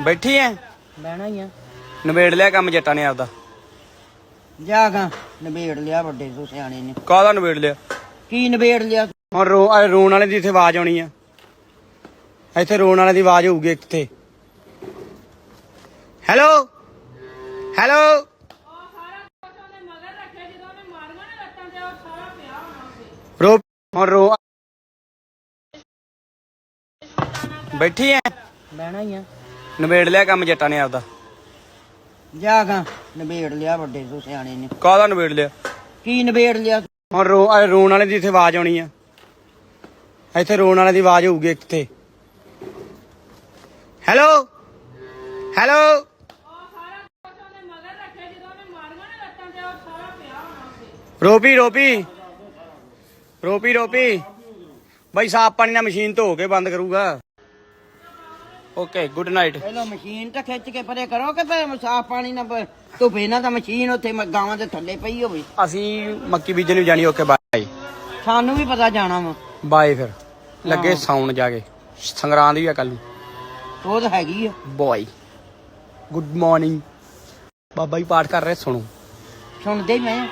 ਬੈਠੀ ਐ? ਬਹਿਣਾ ਹੀ ਆ। ਨਵੇੜ ਲਿਆ ਕੰਮ ਜੱਟਾਂ ਨੇ ਆਪਦਾ। ਜਾਗਾ ਨਵੇੜ ਲਿਆ ਵੱਡੇ ਤੋਂ ਸਿਆਣੇ ਨੇ। ਕਾਹਦਾ ਨਵੇੜ ਲਿਆ? ਕੀ ਨਵੇੜ ਲਿਆ? ਹੁਣ ਰੋ ਆਹ ਰੋਣ ਵਾਲੇ ਦੀ ਇੱਥੇ ਆਵਾਜ਼ ਆਉਣੀ ਆ। ਇੱਥੇ ਰੋਣ ਵਾਲੇ ਦੀ ਆਵਾਜ਼ ਹੋਊਗੀ ਇੱਥੇ। ਹੈਲੋ? ਹੈਲੋ? ਰੋ ਹੁਣ ਰੋ। ਬੈਠੀ ਐ? ਬਹਿਣਾ ਹੀ ਆ। ਨਵੇੜ ਲਿਆ ਕੰਮ ਜੱਟਾਂ ਨੇ ਆਪਦਾ? ਜਾਗਾ ਨਵੇੜ ਲਿਆ ਵੱਡੇ ਤੋਂ ਸਿਆਣੇ ਨੇ। ਕਾਹਦਾ ਨਵੇੜ ਲਿਆ? ਕੀ ਨਵੇੜ ਲਿਆ? ਹੁਣ ਰੋ ਆਹ ਰੋਣ ਵਾਲੇ ਦੀ ਇੱਥੇ ਆਵਾਜ਼ ਆਉਣੀ ਆ। ਇੱਥੇ ਰੋਣ ਵਾਲੇ ਦੀ ਆਵਾਜ਼ ਹੋਊਗੀ ਇੱਥੇ। ਹੈਲੋ? ਹੈਲੋ? ਰੋਪੀ ਰੋਪੀ। ਰੋਪੀ ਰੋਪੀ। ਬਾਈ ਸਾਫ਼ ਪਾਣੀ ਨਾਲ ਮਸ਼ੀਨ ਧੋ ਕੇ ਬੰਦ ਕਰੂਗਾ। ਓਕੇ ਗੁੱਡ ਨਾਈਟ ਪਹਿਲਾਂ ਮਸ਼ੀਨ ਤਾਂ ਖਿੱਚ ਕੇ ਪਰੇ ਕਰੋ ਕਿ ਫਿਰ ਸਾਫ਼ ਪਾਣੀ ਪ- ਧੁੱਪੇ ਨਾ ਤਾਂ ਮਸ਼ੀਨ ਉੱਥੇ ਮ- ਗਾਵਾਂ ਦੇ ਥੱਲੇ ਪਈ ਹੋਵੇ। ਅਸੀਂ ਮੱਕੀ ਬੀਜਣ ਨੂੰ ਜਾਣੀ ਓਕੇ ਬਾਏ ਸਾਨੂੰ ਵੀ ਪਤਾ ਜਾਣਾ ਵਾ। ਬਾਏ ਫਿਰ। ਲੱਗੇ ਹਾਂ। ਸਾਉਣ ਜਾ ਕੇ ਸੰਗਰਾਂਦ ਵੀ ਆ ਕੱਲ ਨੂੰ। ਉਹ ਤਾਂ ਹੈਗੀ ਆ। Boy good morning Baba ji ਪਾਠ ਕਰ ਰਹੇ ਸੁਣੋ। ਸੁਣਦੇ ਹੀ ਮੈਂ।